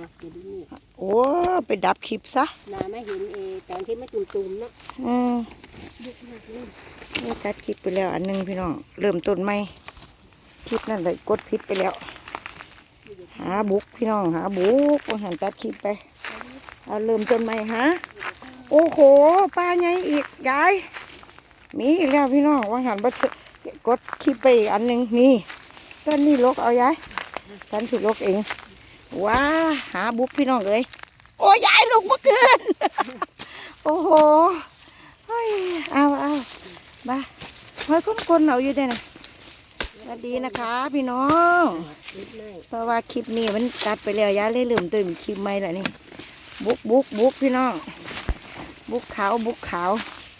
อะเดี๋ยวดูนี่โอ้ไปดับคลิปซะนาไม่เห็นเอตอนที่มันตุ่มๆเนาะอืมเยอะมากเลยนี่ตัดคลิปไปแล้วอันหนึงพี่น้องเริ่มต้นใหม่คลิปนั่นเลยกดพิษไปแล้ว หาบุกพี่น้องหาบุกว่าหันตัดคลิปไปเอาเริ่มต้นใหม่ฮะโอ้โหปลาใหญ่อีกยายมีอีกแล้วพี่น้องว่าหันบัดกดคลิปไปอีกอันหนึ่งนี่ต้นนี้ลกเอายายฉันสิลกเอง ว้าหาบุกพี่น้องเลยโอ้ยายลงเมื่อคืนโอ้โหเฮ้ยเอาเอาบ้าเฮ้ยคนคนๆเอาอยู่ได้นะสวัสดีนะคะ พี่น้องนิดหน่อยเพราะว่าคลิปนี้มันตัดไปแล้วยายเลยลืมตื่นคลิปใหม่ละนี่บุกบุกบุกพี่น้อง บุกขาวบุกขาว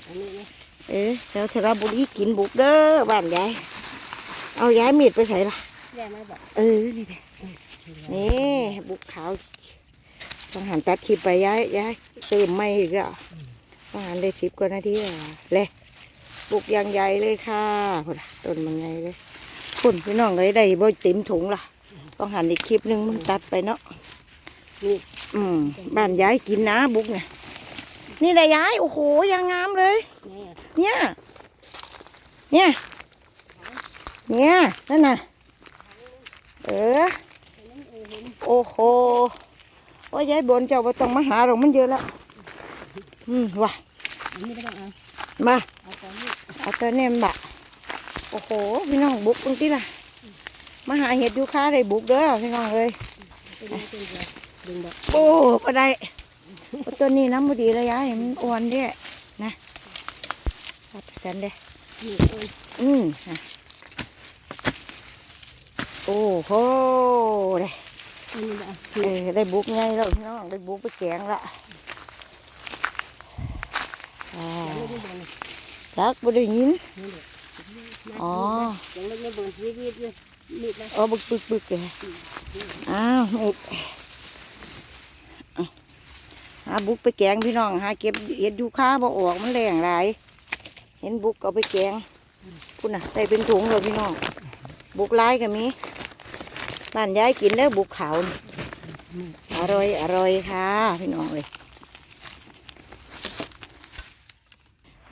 อันนี้นะเอ๊ะแถวสระบุรีกินบุกเด้อบ้านยายเอายายมีดไปใส่ละแย่ไหมบอกเออนี่แหละ นี่บุกขาวต้องหันตัดคลิปไปย้ายย้ายเติมไม่อีกแล้วต้องหันได้สิบกว่านาทีแล้วเลยบุกยางใหญ่เลยค่ะพุ่นต้นมันใหญ่เลยคุณพี่น้องเลยได้บ่ต็มถุงละต้องหันอีกคลิปหนึงมันตัดไปเนาะนี่อืมบ้านย้ายกินนะบุกเนี่ยนี่แหละย้ายโอ้โหยังงามเลย เนี่ย เนี่ย เนี่ยนั่นน่ะ เออ โอ้โหโอ้ยยายบนเจ้าบ่ต้องมาหาหรอกมันเยอะแล้ว อืมว่ะอันนี้ก็ต้องเอามาเอาตอนนี้เอาตัวเนมบะโอ้โห พี่น้องบุกตรงที่ล่ะ มาหาเห็ดยูคาได้บุกเด้อพี่น้องเลยเป็นไงเป็นไงดึงบอกโอ้ก็ได้โอ้ตัวนี้น้ำบดีเลยยายมันอ่อนเด้นะพัดกันเด้นี่เอ้ยอืมฮะโอ้โหได้อันนี้บอก เออได้บุกไงแล้วพี่น้องได้บุกไปแกงละอ่ายักบ่ได้ยินอ๋อยังไม่ได้บนวิดวิดเลยมีดนะเอบึกบึกบึกเลยอ้าวนี่เอาหาบุกไปแกงพี่น้องหาเก็บเห็ดยูคาบ่ออกมันแรงหลาย เห็นบุกเอาไปแกงพุ่นน่ะได้เป็นถุงเลยพี่น้องบุกลายก็มี บ้านยายกินแล้วบุกเขาอร่อยอร่อยค่ะพี่น้องเลย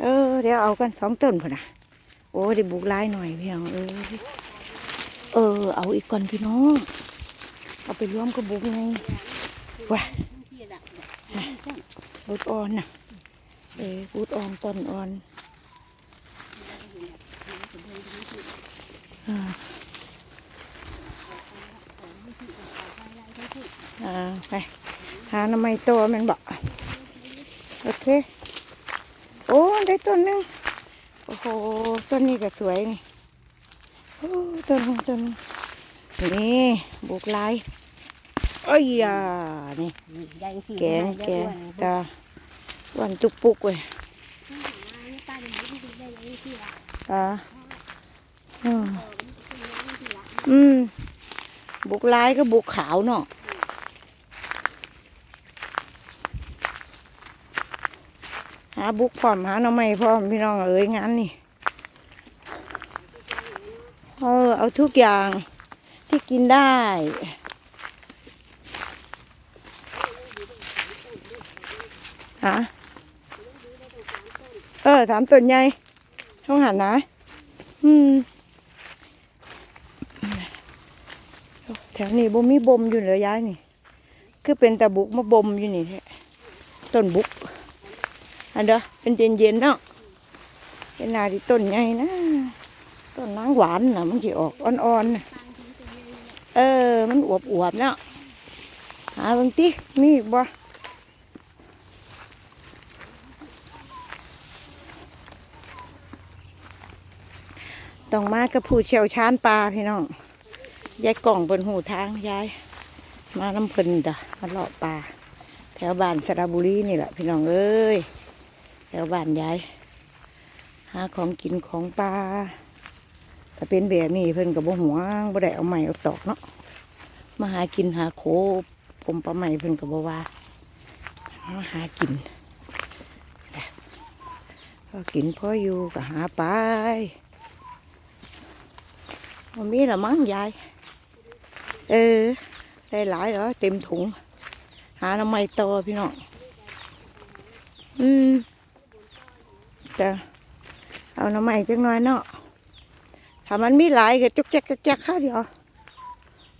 เออเดี๋ยวเอากันสองต้นพุ่นน่ะโอ้ได้บุกลายหน่อยพี่น้องเออเออ เอาอีกก่อนพี่น้องเอาไปรวมกับบุกไงว้าที่ระดับบุดอ่อนน่ะเออบุดอ่อนต้นอ่อนอ่าอ่าไป หาหน้ำไม้โตมันบอกโอเค โอ้ ได้ต้นหนึง โอ้โห ต้นนี้ก็สวยนี่ โอ้ ต้นหนึงต้นหนึงนี่บุกลายเอ้ยอ่านี่ใหญ่ที่ แกงแกงตาวันจุกปุกเว้ยตาอย่างนี้ได้ยังที่ละตาอืมอืม บุกลายก็บุกขาวเนาะาบุกพร้อมหาหน่อไม้พร้อมพี่น้องเอ้ยงานนี่เออเอาทุกอย่างที่กินได้ฮะเออถามต้นใหญ่ช่องหันนะ อืมแถวนี้บ่มีบ่มอยู่เลยย้ายนี่ คือเป็นตะบุกมาบ่มอยู่นี่แท้ต้นบุก อันเด้อเป็นเย็นๆเนาะเป็นนาที่ต้นใหญ่นะต้นนางหวานนะมันจะออกอ่อนๆนะเออ มันอวบๆเนาะหาบางติมีอีกบ่ต้องมากับผู้เชี่ยวชาญปลาพี่น้องยายกล่องบนหูทางยาย มาน้ำเพลินจ้ะมาเลาะปลาแถวบ้านสระบุรีนี่แหละพี่น้องเอ้ย แถวบ้านยาย หาของกินของปลาแต่เป็นแบบนี้เพิ่นกับบ่หวงบ่ได้เอาใหม่เอาตอกเนาะมาหากินหาโคผมปลาใหม่เพิ่นกับบ่ว่ามาหากินก็กินพออยู่ก็หาไปมันมีละมั้งยาย เออ ได้หลายเหรอเต็มถุง หาหน้ำไม้โตพี่น้อง อืม จะเอาหน้ำไม้จังน้อยเนาะถ้ามันมีหลายก็จุกแจักจุกจักข้าเดียว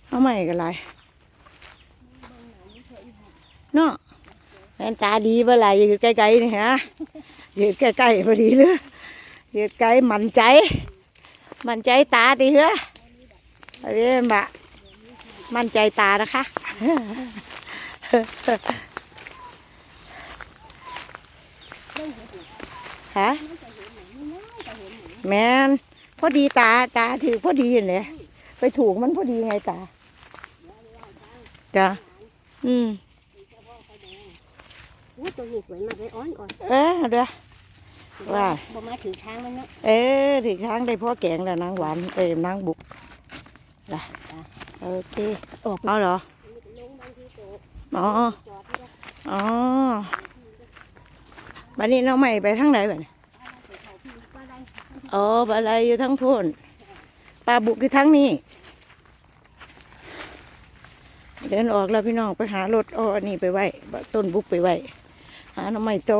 เอาใหม่ก็หลายเนาะแม่นตาดีเมื่อไหร่ยู่ใกล้ๆนี่ฮะยู่ใกล้ๆพอดีเลยยู่ใกล้มั่นใจ มั่นใจตาตีเหรออันนี้บะมั่นใจตานะคะ ฮะแมนพอดีตาตาถือพอดีเลยไปถูกมันพอดีไงตาจ้ะอืมอู้ตัวนี้สวยมากเลยอ่อนอ่อนเออเด้อว่าบ่มาถือทางมันเนาะเออถึงทางได้พ่อแกงแล้วนางหวานเอ้ยนางบุกจ้ะโอเคออกเอาเหรอลงบางทีโตอ๋อจอดที่ได้อ๋อ บันนี้น้องใหม่ไปทางไหนบ้านนี้อ๋อปลาไหลอยู่ทั้งพูนปลาบุกอยู่ทั้งนี้ เดินออกแล้วพี่น้องไปหารถอ้ออันนี้ไปไว้ต้นบุกไปไว้หาหน้ำใหม่โต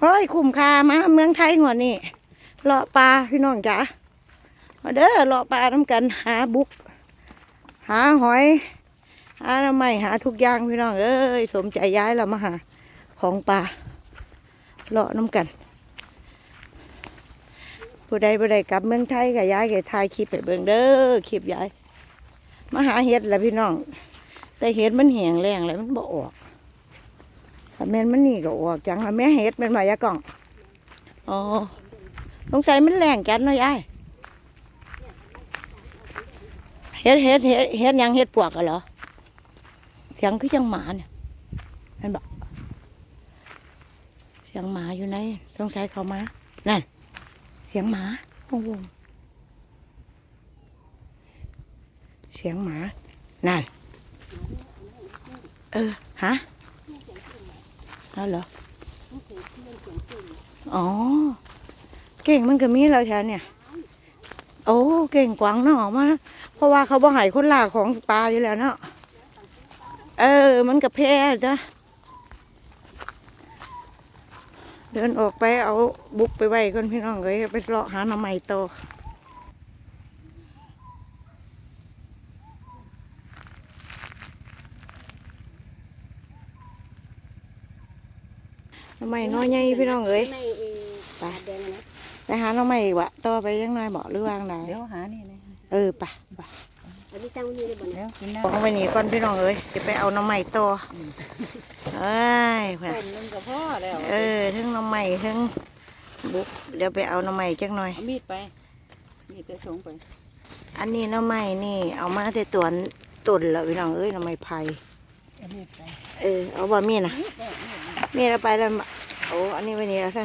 เฮ้ยคุ้มค่ามาเมืองไทยงวนี้เลาะปลาพี่น้องจ๋ามาเด้อเลาะปลาน้ำกันหาบุก หาหอยหาหน้ำใหม่หาทุกอย่างพี่น้องเอ้ยสมใจย้ายเรามาหาของปลา เลาะน้ำกันผู้ใดผู้ใดกลับเมืองไทยก็ย้ายก็ถ่ายคลิปไปเบิ่งเด้อคลิปย้ายมาหาเห็ดแหละพี่น้อง แต่เห็ดมันแห้งแรงเลยมันบ่ออกถ้าแม่นมันนี่ก็ออกจังแม่เห็ดเป็นมายากล่องอ๋อสงสัยมันแรงกันเนาะยายเห็ดเห็ดเห็ดเห็ดยังเห็ดปวกอะเหรอเสียงคือจังหมาเนี่ยเห็นบอก สียงหมาอยู่ไหนสงสัยเขามานั่น เสียงหมาโอ้โหเสียงหมา นั่น เออ ฮะนั่นเหรอ อ๋อ เก่งมันก็มีแล้วแถวเนี่ย โอ้ เก่งกวางเนาะมา เพราะว่าเขาบ่หายคนล่าของปลาอยู่แล้วเนาะ เออ มันกับแพ้จ้ะ เดินออกไปเอาบุกไปไว้ก่อนพี่น้องเลยไปเลาะหาหน่อไม้โตหน่อไม้น้อยใหญ่พี่น้องเอ้ยไม่เออปาดแดงอะนะไปหาหน่อไม้อีกวะต่อไปยังไงบอกหรือวางไหนเดี๋ยวหานี่นะเออไปไปอันนี้ตั้งไว้นี่ได้บ่เนี่ยเดี๋ยวกินน้บอกไปหนีก่อนพี่น้องเอ้ยจะไปเอาหน่อไม้โต เอ้ยำเพื่อนต้มนึงกับพ่อแล้ว เออทั้งหน่อไม้ทั้งบุกเดี๋ยวไปเอาหน่อไม้จักหน่อยเอามีดไป มีดจะส่งไป อันนี้หน้ำไม้นี่ เอามาแต่ตัวตุ่นแล้วพี่น้องเอ้ยหน้ำไม้ไผ่เอามีดไปเออเอาบ่มีนะมีแล้วไปแล้วมาโอ้อันนี้ไว้นี่แล้วสิ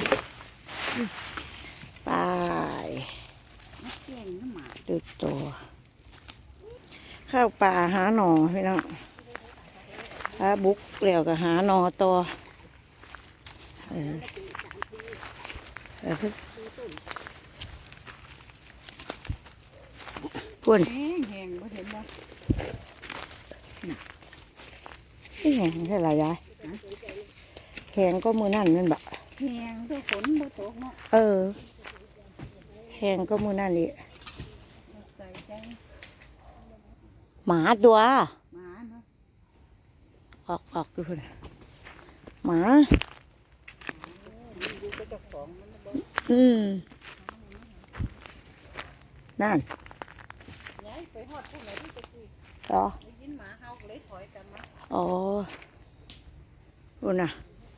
ไปเก่งน้ำหมาดูตัวข้าวป่าหาหน่อพี่น้อง หาบุกแล้วก็หาหน่อตัวเออเออพวนแห้งแห้งบ่เห็นบ่ที่แหงใช่ไรยายแหงก็มือนั่นนั่นบะแห้งถ้าฝนบ่ตกเนาะเออแหงก็มือนั่นนี่ใส่ใจหมาตัวหมาเนาะ ออกออกดูคนหมาดูกระเจ้าของมันบ่อืมนั่นย้ายไปฮอดพวกไหนที่จะคุยต่อได้ยินหมาเฮาก็เลยถอยกลับมาอ๋อคุณน่ะ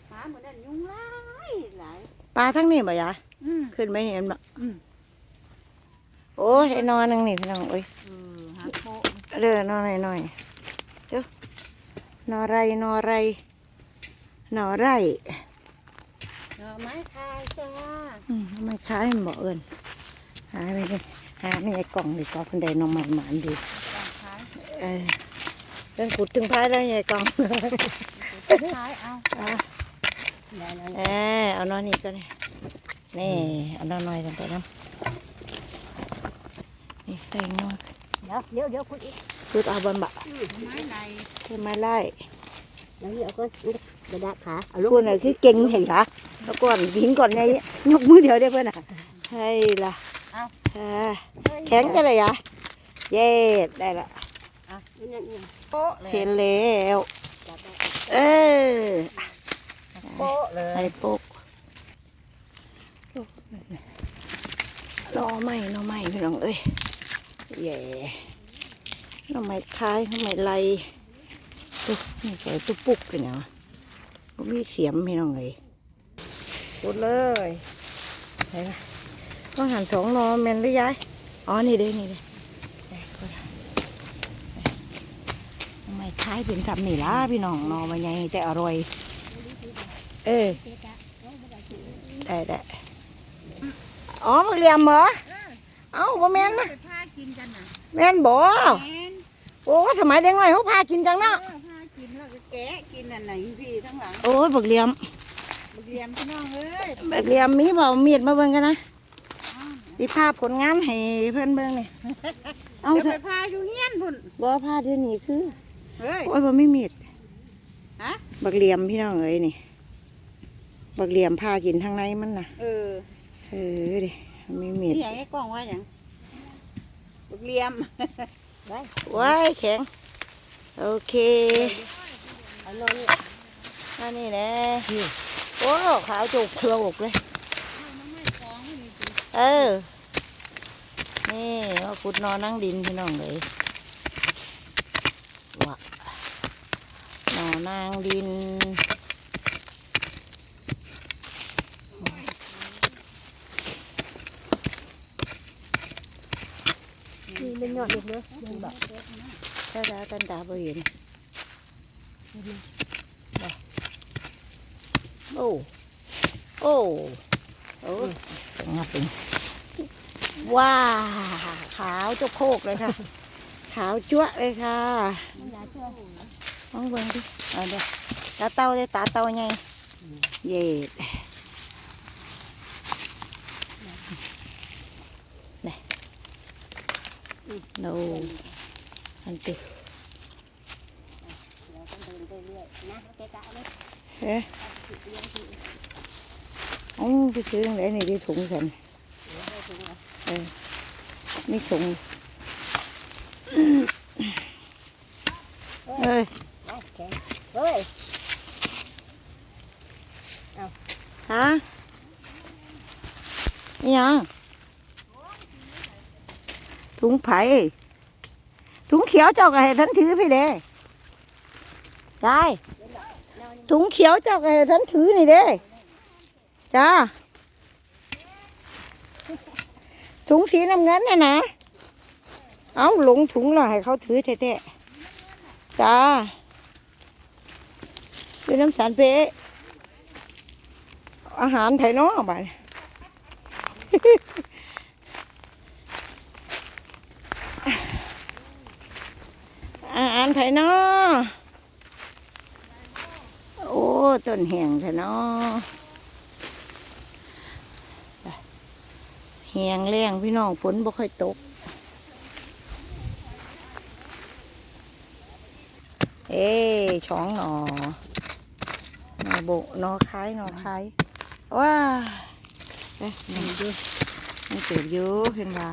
หมาเหมือนนั้นยุงหลายหลายปลาทั้งนี้บ่ยายอืมขึ้นไม่เห็นบ่อืมโอ้ยไอ้นอนนึงนี่พี่น้องโอ้ยเออหาโคเด้อนอนหน่อยหน่อยเด้อ นอไรนอไรนอไรหน่อไม้คายจ้าอืมไม่คายมันบ่เอิญหาไม่ได้หาไม่ไอ้กล่องดีกว่าคนใดนอนมันหมานดีต้องขายเออเรื่องขุดถึงพายแล้วไงกล่องขายเอาอะได้แล้วเออเอานอนนี่ก็ได้นี่เอานอนหน่อยกันไปน้ำนี่ใส่งวเดี๋ยวเดี๋ยวเดี๋ยวคุณอีก พูดเอาบนบะไม้ในคือมาไล่แล้วนี่เอาก็กระดาษขาเอาลูกคุณน่ะคือเก่งเห็นคะแล้วก่อนหินก่อนไงยกมือเดียวได้เพื่อนอะใช่ละอ่าแข็งจะเลยอะเย้ได้ละนั่นนี่โป๊ะเลยเห็นแล้วจับได้เออโป๊ะเลไอ้ยปุ๊กรอไม่รอไม่พี่น้องเอ้ยเย่ หน้อไม้คล้ายหน้อไม้ไรตุ๊กนี่แกตุ๊กปุ๊กกันเนาะบ่มีเสียมพี่น้องเลยปุดเลยไหนล่ะก็หันสองนอแมนได้ย้ายอ๋อนี่เด้นี่เด้ได้ก็ไมคล้ายเป็นสำนี่ล่ะพี่น้องนอมันใหญ่แต่อร่อย เออได้ได้อ๋อมาเรียมเหรอเอ้าบ่แม่นนะไปพากินกันน่ะแม่นบ่ โอ้สมัยเด็กน้อยเขาพากินจังเนาะเออพากินแล้วก็แกะกินอันไหนพี่ทั้งหลังโอ้ยบักเรียมบักเรียมพี่น้องเอ้ยบักเรียมมีบ่มีดมาเบิ่งกันนะสิภาพผลงานให้เพิ่นเบิ่งนี่เอาเดี๋ยวเถไปอะพาอยู่เฮียนพุ่นบ่พาเดี๋ยวนี้คือเฮ้ย โอ้ยบ่มีมีดฮะ บักเรียมพี่น้องเอ้ยนี่บักเรียมพากินทางในมันน่ะเออเออดิมีมีนี่ดอย่างไอ้กล้องว่าอย่างบักเรียม ว้ายแข็ง โอเคอันนี้แหละโอ้ขาวจุกโคลกเลย เออ นี่ว่าขุดนอนนั่งดินพี่น้องเลยว่ะนอนนางดิน เป็นยอดเด็กเนาะเดินบอกถ้าดาตันดาบ่เห็นได้โอ้โอ้โอ้งับเป็นว้าขาวเจ้าโคกเลยค่ะ ขาวจั๊วะเลยค่ะมันยาช่วยลองเบิ่งดิเอาเดี๋ยวตาเต่าเด้อตาเต่าไงเย่นี่ โนอันติเราต้องเดินไปเรื่อยนะเกะกะเลยเอ๊ะอ๋อไปซื้อตรงไหนนี่ที่ถุงฉันเออนี่ถุงเอ้ยเอาแข็งเฮ้ยฮะนี่ยัง ถุงไผ่ถุงเขียวเจ้าก็ให้ฉันถือพี่เด้ได้ถุงเขียวเจ้าก็ให้ฉันถือนี่เด้จ้าถุงสีน้ำเงินน่ะนะเอาหลงถุงและให้เขาถือแท้ๆจ้าคือน้ำสารเป๊ะอาหารไทยนาะบ้าน อาหารไทยเนาะโอ้ต้นแห้งไทยเนาะแห้งแรงพี่น้องฝนบ่ค่อยตก เอ้ช้องหนอหนอโบกหนอคล้ายหนอคล้ายว้าเอ๊ะมันดูมันเจ็บอยู่เห็นป่ะ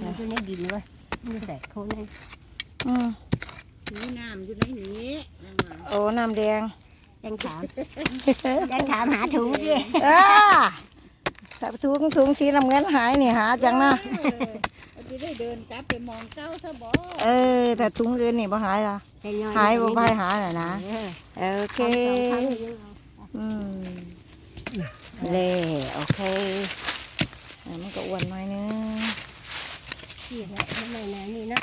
มันอยู่ในดินเลยมันแตกโคนเลย อืมนี่น้ำอยู่ในนี้นั่นว่ะโอ้น้ำแดงยังถามยังถามหาถุงดิอ้าถ้าถุงถุงสีน้ำเงินหายนี่หาจังนะเออเอาจะได้เดินกลับไปมองเก้าซะบ่เออแต่ถุงอื่นนี่บ่หายละหายบ่ไปหาน่ะนะเออโอเคทำสองครั้งยังเอาอืมเล่โอเคอะมันก็อ้วนหน่อยนึงที่แล้วมันไม่นานนี่นะ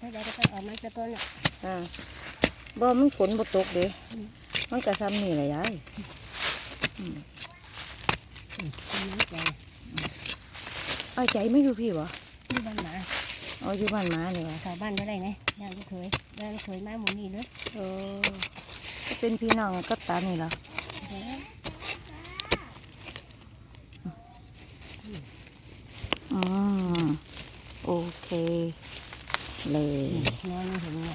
จ้าถ้าได้ก็ออกมาจะต้นอะจ้าบ่มันฝนบ่ตกเด้มันก็ซ้ำนี่แหละยายมันใจเอาใจไม่อยู่พี่บ่ที่บ้านหมาเอาอยู่บ้านหมานี่วะชาวบ้านก็ได้ไงย่างก็เคยย่างก็เคยมาหมูนี่เลยโอ้ก็เป็นพี่น้องก็ตานี่เหรออืมโอเค เลยนอนเห็นไง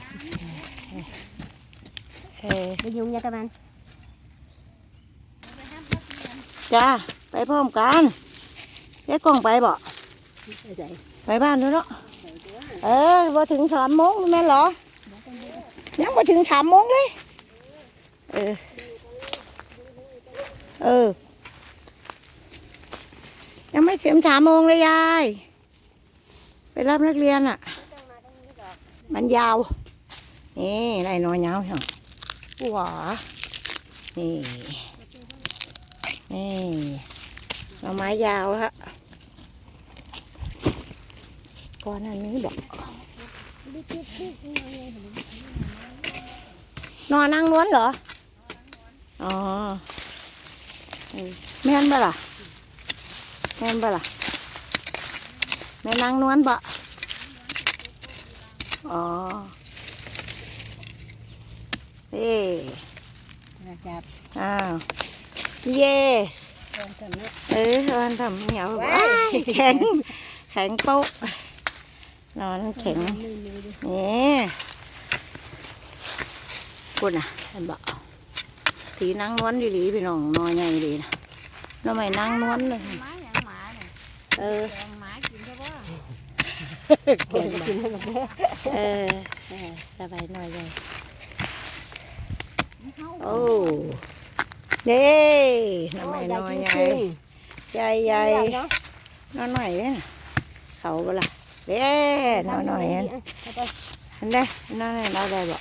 เออไปยุงยาตะมันจ้า ไปพร้อมกันยายกล้องไปบ่ใส่ไปบ้านด้วยเนาะเออพอถึงสามโมงแม่นเหรอ ยังพอถึงสามโมงเลย เออ เออ ยังไม่เสียมสามโมงเลยยาย ไปรับนักเรียนอะ มันยาว นี่ได้น้อยยาวเหรอหวานี่ นี่หน่อไม้ยาวฮะก่อนอันนี้บอกนอนนั่งล้วนเหรอ อ๋อเออแม่นบ่ล่ะ แม่นบ่ล่ะแม่นางนวลบ่ อ๋อเฮ้จับอ้าวเย่ตอนกันนะเออวันทำเหนียวว้ายแข็งแข็งโป๊ะนอนแข็งมือมือดินี่คุณอะเห็นบ่สีนางนวลดีหลีพี่น้องนอนใหญ่ดีนะน้องไม่นางนวลเลยหมาหยังหมาเนี่ยเออ แกงหมากินใช่ปะ เก่งกินให้มันได้เออสบายหน่อยเลยโอ้เด้น้องไม่น้อยใหญ่ใหญ่ใหญ่น้อยหน่อยเนี่ยเขาบ่ล่ะเด้น้อยหน่อยอันได้น้อยหน่อยเราได้บ่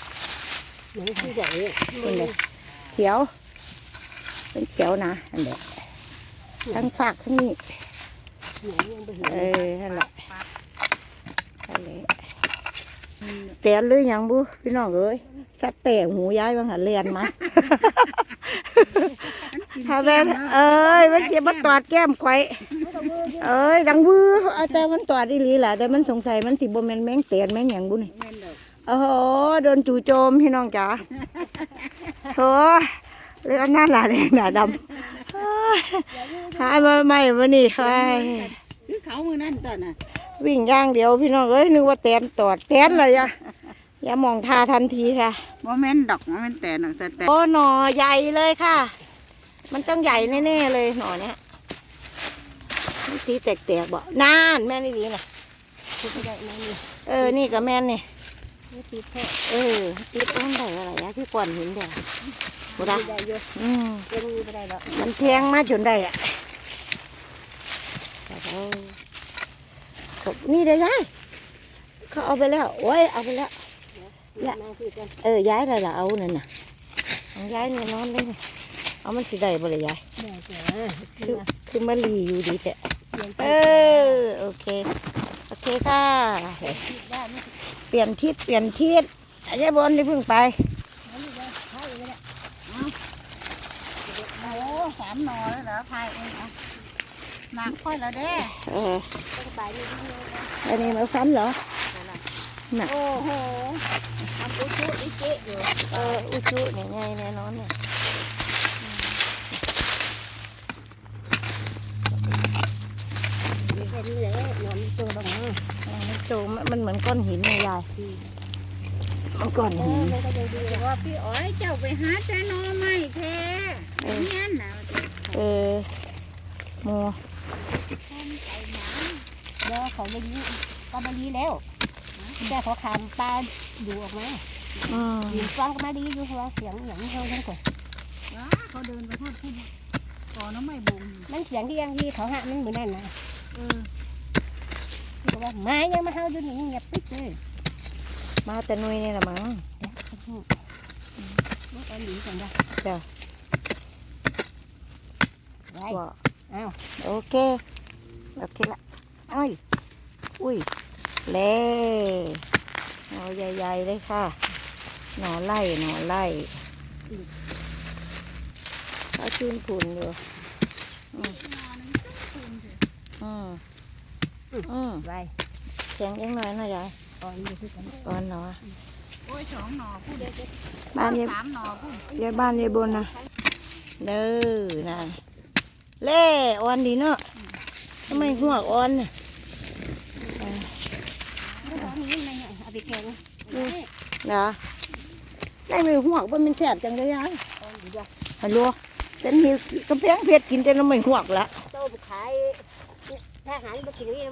หนังที่ใหญ่เป็นเลยเขียว เป็นเขียวนะอันเด็กทั้งฝากทั้งนี้หนังยังไปเห็นเออนั่นแหละ แหละแตนหรือหยังบุพี่น้องเอ้ยสัตว์แต่หูย้ายบางหันเรียนมาถ้าแม่นเอ้ยมันเจ็บมาตอดแก้มไข่อยเอ้ยดังวื้อเอาแต่มันตอดอีหลีแหละแต่มันสงสัยมันสิบ่แม่นแมงเตนแมงหยังบุนี่แม่นดอกโอ้โหโดนจู่โจมพี่น้องจ๋าโถเรื่องหน้าหนาแดงหนาดำเอ้ยหายมาใหม่มานี่เฮ้ยคือเขามือนั่นตอนน่ะ วิ่งอย่างเดียวพี่น้องเอ้ยนึกว่าแตนตอดแตนเลยอะอย่ามองทาทันทีค่ะว่าแม่นดอกว่าแม่นแต่หนักแต่แต่โอ้หน่อใหญ่เลยค่ะ มันต้องใหญ่แน่ๆเลยหน่อเนี้ยนี่สีแตกๆบ่นานแม่นี่ดีน่ะที่ไม่ได้นั่นนี่เออ นี่กับแม่นนี่นี่ติดแค่เออติดต้นได้อะไรอะที่ก่อนเห็นเดี๋ยวบ่ได้ได้เยอะอืมเป็นมือไม่ได้หรอกมันแทงมาจนได้อะโอ้ขอบ นี่เด้อยายเขาเอาไปแล้วโอ้ยเอาไปแล้วนั่งคือกันเออย้ายอะไรล่ะเอานั่นน่ะเอาย้ายเนี่ยนอนเลยนี่เอามันสิได้บ่เลยยายได้จ้ะคือคือมาลีอยู่ดีแต่เปลี่ยนเออโอเคโอเคค่ะได้ไม่เปลี่ยนทิศเปลี่ยนทิศอันนี้บนได้เพิ่งไปไม่ได้ใช่เลยโอ้สามหนอแล้วเหรอพายเองอะหนักค่อยแล้วเด้ เออต้องไปนี่นี่อันนี้มาฟันเหรอโอ้โหทำปุ๊ชุอิเจ๊อยู่เอออุจุเนี่ยไงแน่นอนเนี่ยเป็นเลยนอนตัวลงมามันโตมันมันเหมือนก้อนหินเลยยายมันก้อนเอหิอนมันก็ยังดีบอกว่าพี่อ๋อยเจ้าไปหาแต่หนอไม่แท้เนี่ยนะเออโม เดี๋ยวเขาไม่ยีก็มาดีแล้วแต่พอคำปลาดูออกมาอืมยิงฟังก็มาดีอยู่หัวเสียงอย่างนี้เขาทั้งคนว้าเขาเดินไปพูดพูดก่อนน้ำไม่บุงมันเสียงที่ยังที่เขาหะมันเหมือนนั่นนะเออเขาว่าไม้ยังมาเฮาอยู่นี่เงียบปิ๊บเลยมาแต่หนุยนี่ละมั้งมันก็หนีกันได้จ้ะไว้ว่าอ้าว โอเค โอเคละ เอ้ย อุ้ยเล่หน่อใหญ่ๆเลยค่ะ หน่อไล่หน่อไล่เขาชื่นผุนอยู่อืมอืมอืมไว้แข็งยังน้อยนะยายก่อนอยู่ที่กันก่อนเนาะโอ้ยสองหนอพูดบ้านยายสามหนอพูดยายบ้านยายบนนะเด้อนั่นเล่อ่อนดีเนาะทำไมหัวอ่อนน่ะไม่ต้องนี่ไงเอาไป แกงเหรอได้ไม่หวกว่ามันแสบจังเลยยังฮัลโหลแต่นี่กำแพงเพชรกินแต่น้ำไม่หวกละต้มขายทหารมากินนี่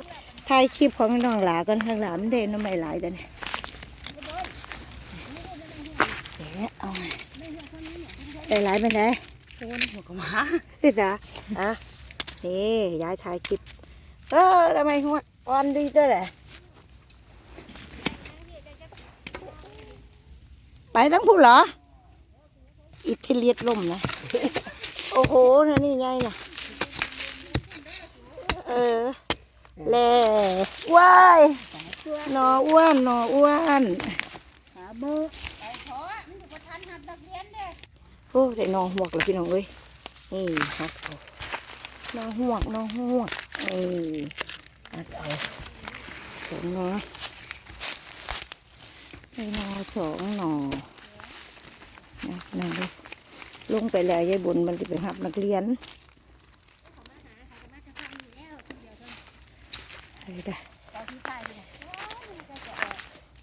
ถ่ายคลิปของน้องหลากันข้างหลังมันเด่นน้ำไม่หลายแต่เนี่ยเอ๊ะเอาไงได้หลายเป็นไงโคนหัวกหมาติดอะอะนี่ยายถ่ายคลิปเออทำไมหัวอ่อนดีตัวแหละ ไปทั้งผู้เหรอ อิทธิเลียดลมนะ โอ้โหนะนี่ไงน่ะเออแล่ว้ายหนออ้วนหนออ้วนหาเบอร์ไปขอมันอยู่ประทันหัดนักเรียนเด้โอ้ได้หนอหวกแล้วพี่น้องเอ้ยนี่ครับเอาหนอหวกหนอหวกนี่อัดเอาสองหนอ ได้หนอสองหนอนะนั่นเลยลงไปแล้วยายบุญมันจะไปหับนักเรียนไปได้ตอนที่ใต้เนี่ย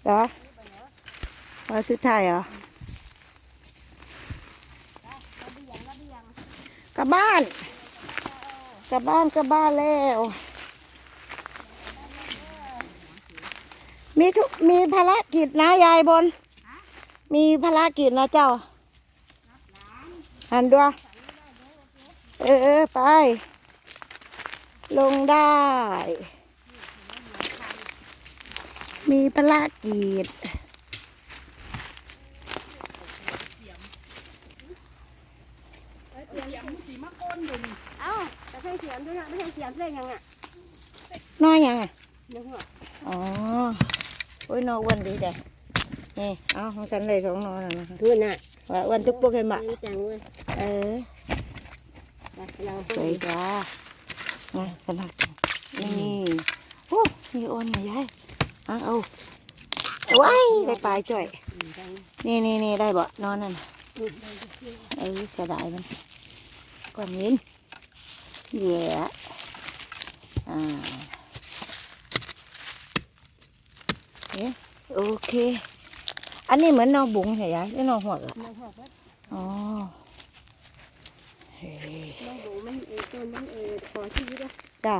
เหรอวันสุดท้ายเหรอกลับบ้านกลับบ้านกลับบ้านแล้ว มีทุกมีภารกิจนะยายบน มีภารกิจนะเจ้าหันดัวเออเออไป ลงได้ มีภารกิจเอ้าแต่ใช่เสียมด้วยนะไม่ใช่เสียมได้ยังอะน้อยยังไงเนื้อหัวอ๋อ โอ้ยนออ้วนดีเด้นี่เอาของฉันเลยสองนอนะนะคะคือน่ะว่าอ้วนทุกพวกเห็นบะรู้จังเว้ยเออเราสวยจ้ามาขนาดนี่โอ้นี่อ้วนนะยายเอาเอาว้ายได้ปลายจ่อย นี่นี่นี่ได้บ่นอนนั่นน่ะเออเสียดายมันก่อนนินแย่อ่าเอ๊ะ โอเค อันนี้เหมือนนอบุ๋งเหรอยายหรือนอหัวกอะน้องหัวก็อ๋อเฮ้ยน้องหูมันเออต้นมันเออขอชีวิตอะจ้า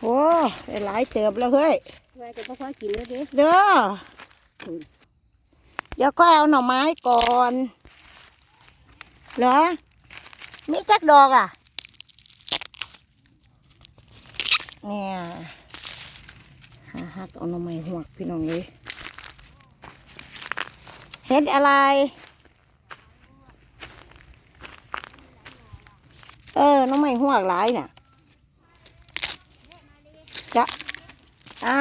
โอ้ได้หลายเติบแล้วเฮ้ยว่าจะพ่อกินแล้วดิเด้อเดี๋ยวก็เอาหน่อไม้ก่อนเหรอมีจักดอกอะ เนี่ย หาฮักเอาหน่อไม้หวกพี่น้องเลยเห็ดอะไร เออหน้องไม้หวกหลายน่ะจ้ะอ่า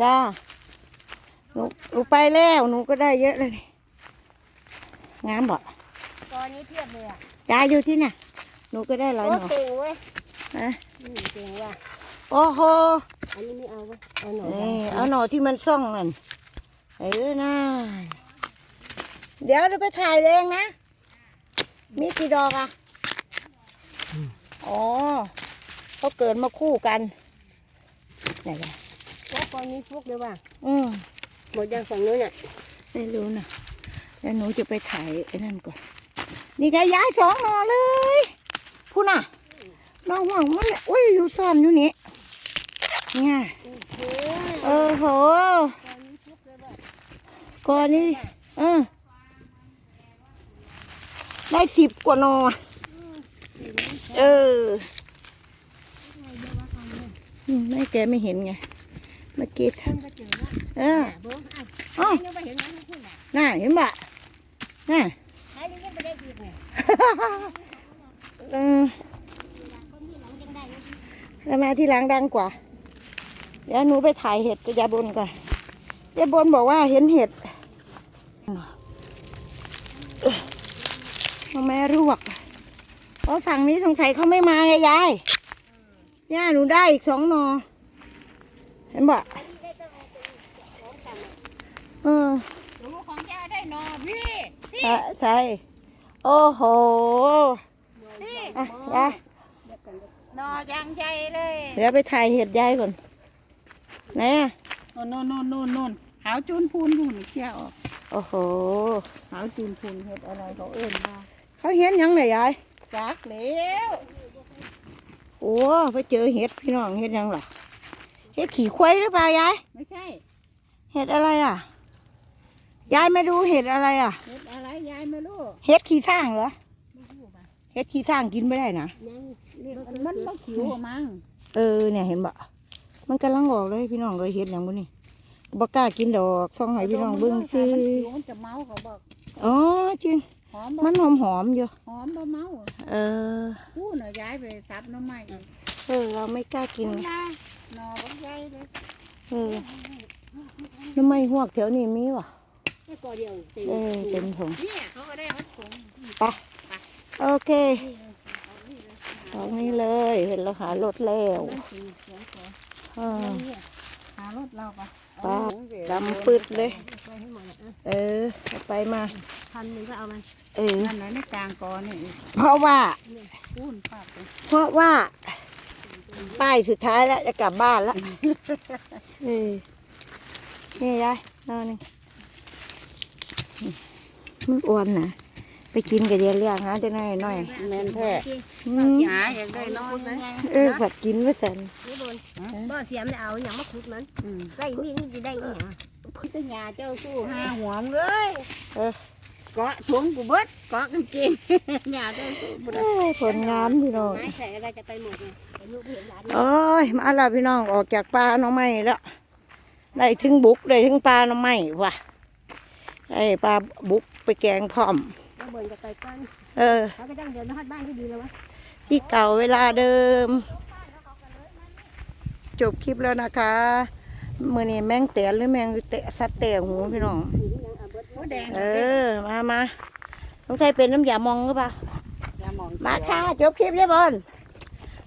จ้าหนูหนูไปแล้วหนูก็ได้เยอะเลยนี่งามบ่ตอนนี้เทียบเลยอะยายอยู่ที่น่ะหนูก็ได้หลายโอ้หน่อเก่งเว้ยฮะอืมเก่งว่ะ โอ้โห อันนี้ไม่เอาเว้ยเอาหน่อยนี่เอาหน่อที่มันซ่องนั่นเออน่าเดี๋ยวเราไปถ่ายเองนะ มีกี่ดอกอะอ๋อเขาเกิดมาคู่กันไหนล่ะโอ้ตอนนี้ฟุกเลยว่ะอืมหมดยังฝั่งนู้นอะไม่รู้นะแล้วหนูจะไปถ่ายไอ้นั่นก่อน นี่ไงย้ายสองหนอเลยพูดน่ะน้องห่วงมันเลยอุ้ยอยู่ซ่อนอยู่นี่ไง่ายเออโหก่อนนี้เออได้สิบกว่านอเออไม่แกไม่เห็นไงเมื่อกี้เอออ๋อน่าเห็นปะน่าเออแล้วมาที่ล้างดังกว่า เดี๋ยวหนูไปถ่ายเห็ดกับยาบนก่อนยาบนบอกว่าเห็นเห็ดเอาแม่รวกเพราะฝั่งนี้สงสัยเขาไม่มาไงยายย่าหนูได้อีกสองหนอ เห็นบ่เออหนูของยาได้หนอพี่ใช่ใช่โอ้โหพี่อะยายหนอยังใหญ่เลย เดี๋ยวไปถ่ายเห็ดยายก่อน ไหนอะโน่นโน่นโน่นโน่นขาวจูนพูนอยู่นี่เคี่ยวออกโอ้โหขาวจูนพูนเฮ็ดอะไรเขาเอิ้นว่าเขาเห็นหยังไงยาย จักแล้วโอ้ไปเจอเห็ดพี่น้องเห็ดหยังล่ะเห็ดขี่ควายหรือเปล่ายาย ไม่ใช่เห็ดอะไรอะ ยายมาดูเห็ดอะไรอะเฮ็ดอะไรยายไม่รู้เห็ดขี้สร้างเหรอเห็ดขี้สร้างกินไม่ได้นะมันมันบ่ขิวอะมั้ง เออเนี่ยเห็นบ่ มันกำลังออกเลยพี่น้องก็เห็ดอย่างบุนี่บ่กล้ากินดอกซ่องให้พี่น้องเบิ่งซื้อมันขิวมันจะเมาเขาบอกอ๋อจริงหอมบ่มันหอมหอมๆอยู่หอมบ่เมาเออพูดน่ะยายไปซับหน้ำไม้เออเราไม่กล้ากินนอบ่ใหญ่เลยเออทำไมหวกแถวนี้มีวะแค่กอเดียวเต็มเออเต็มถุงเนี่ยเขาก็ได้เอาถุงโอเคตรงนี้เลยเห็นเราหารถแล้ว เออหารถเราปะปลาดำปืดเลย เออเอาไปมา พันหนึ่งก็เอามันเออนั่นน่ะในกลางกอเนี่ยเพราะว่าพูนปากเลยเพราะว่า ป้ายสุดท้ายแล้วจะกลับบ้านแล้วเออนี่ยายนอนหนึ่งมันอ้วนนะ ไปกินกับเดียเรื่องฮะจะน้อยหน่อยแม่นแท้อืมหาอยากได้น้อยไหมเออผัดกินไว้สันนี่บนบ่เสียมได้เอาอย่างมาขุดมันอืมได้นี่นี่จะได้อีหยังพุทธญาเจ้าสู้ห้าหัวมเลยเออเกาะถุงกูเบิดเกาะกางเกงญาเจ้าสู้บ่ได้เอ้ยผลงานพี่น้องไม้ใส่อะไรจะไปหมดเลยไอ้ลูกเห็นหลานโอ้ยมาแล้วพี่น้องออกจากปลาหน้องไม้แล้วได้ถึงบุกได้ถึงปลาหน้องไม้ว่ะได้ปลาบุกไปแกงพร้อม แล้วบนจะไปกันเออเขาก็ต้องเดินมาฮอดบ้านที่ดีแล้ววะที่เก่าเวลาเดิม จบคลิปแล้วนะคะมือนี้แมงเตะหรือแมงเตะสัตว์เตะหูพี่น้องหัวแดงเออ มามาต้องใช้เป็นน้ำยามองหรือเปล่าอย่ามองมาค่ะ จบคลิปเลยบอล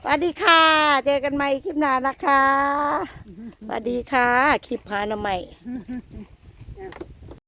สวัสดีค่ะ เจอกันใหม่คลิปหน้านะคะสวัสดีค่ะ คลิปพาหนาใหม่